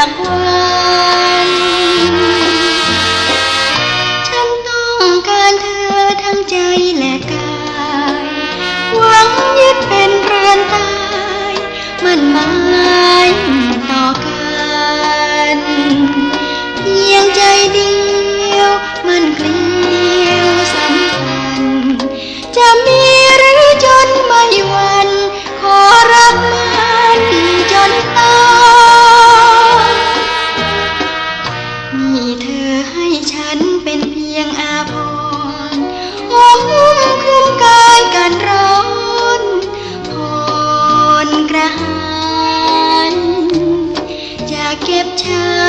จากฉันต้องการเธอทั้งใจและกาย หวังยึดเป็นเรือนตาย มันมา กันร้อนผ่อนกระหายจะเก็บชา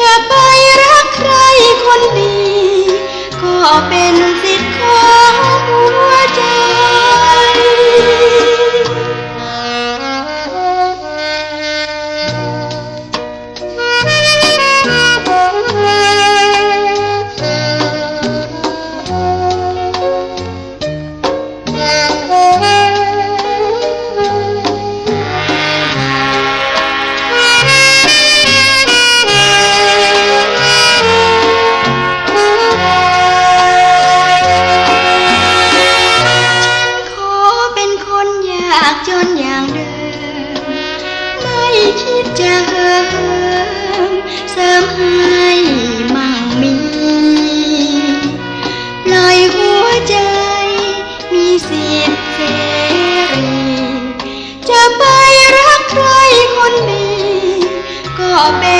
จะไปรักใครคนดี ก็เป็น คิดจะเสริมให้มั่งมีปล่อยหัวใจ มีสิทธิ์เสรีจะไปรักใครคนดีก็เป็น